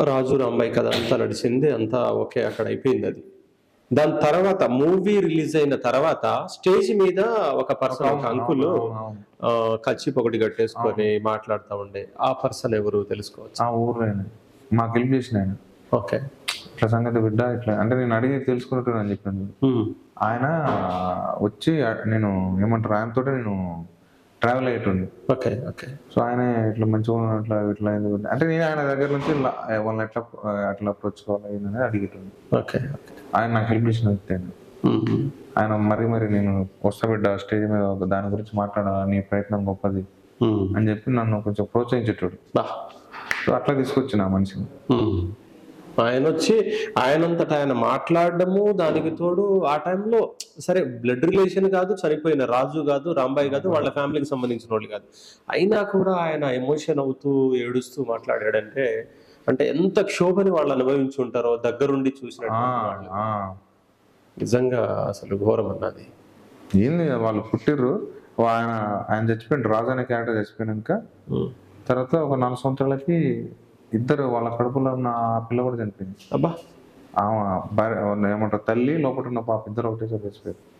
రాజు రాంబాయి కథ అంతా నడిచింది అంతా ఓకే అక్కడ అయిపోయింది అది. దాని తర్వాత మూవీ రిలీజ్ అయిన తర్వాత స్టేజ్ మీద ఒక పర్సన్ ఒక అంకుల్ అవును. కచ్చిప్ ఒకటి కట్టేసుకొని మాట్లాడుతూ ఉండే. ఆ పర్సన్ ఎవరు తెలుసుకోవచ్చు? ఆ ఊర్లో మాకు హెల్ప్ చేసిన ఆయన. ఓకే. ఇట్లా సంగతి బిడ్డ ఇట్లా అంటే నేను అడిగి తెలుసుకున్నట్టు అని చెప్పాను. ఆయన వచ్చి నేను ఏమంటారు ఆయనతో నేను ట్రావెల్ అయ్యేటండి ఓకే ఓకే సో ఆయన ఇట్లా మంచిగా ఉన్నాడు, ఇట్లా ఎందుకు అంటే నేను ఆయన దగ్గర నుంచి వాళ్ళని ఎట్లా అట్లా అప్రోచ్ కావాలి అనేది అడిగేటండి ఓకే ఓకే ఆయన నాకు హెల్ప్ చేసిన వ్యక్తి ఆయన. ఆయన మరి మరి నేను వస్తా బిడ్డ స్టేజ్ మీద దాని గురించి మాట్లాడాలా నీ ప్రయత్నం గొప్పది అని చెప్పి నన్ను కొంచెం ప్రోత్సహించేటోడు. సో అట్లా తీసుకొచ్చిన ఆ మనిషిని. మ్మ్. ఆయన వచ్చి ఆయనంతటా ఆయన మాట్లాడడము దానికి తోడు ఆ టైంలో సరే బ్లడ్ రిలేషన్ కాదు చనిపోయిన రాజు కాదు రాంబాయి కాదు వాళ్ళ ఫ్యామిలీకి సంబంధించిన వాళ్ళు కాదు. అయినా కూడా ఆయన ఎమోషన్ అవుతూ ఏడుస్తూ మాట్లాడాడంటే అంటే ఎంత క్షోభని వాళ్ళు అనుభవించి ఉంటారో దగ్గరుండి వాళ్ళు. ఆ, నిజంగా అసలు ఘోరం అన్నది. ఏంది వాళ్ళు పుట్టిర్రు ఆయన ఆయన చచ్చిపోయిండు రాజు అనే క్యారెక్టర్ చచ్చిపోయినాక. తర్వాత ఒక నాలుగు సంవత్సరాలకి ఇద్దరు వాళ్ళ కడుపులో ఉన్న పిల్ల కూడా చనిపోయింది. అబ్బా. ఆమె భార్య ఏమంటారు తల్లి లోపల ఉన్న పాప ఇద్దరు ఒకటేసారి చచ్చిపోయారు.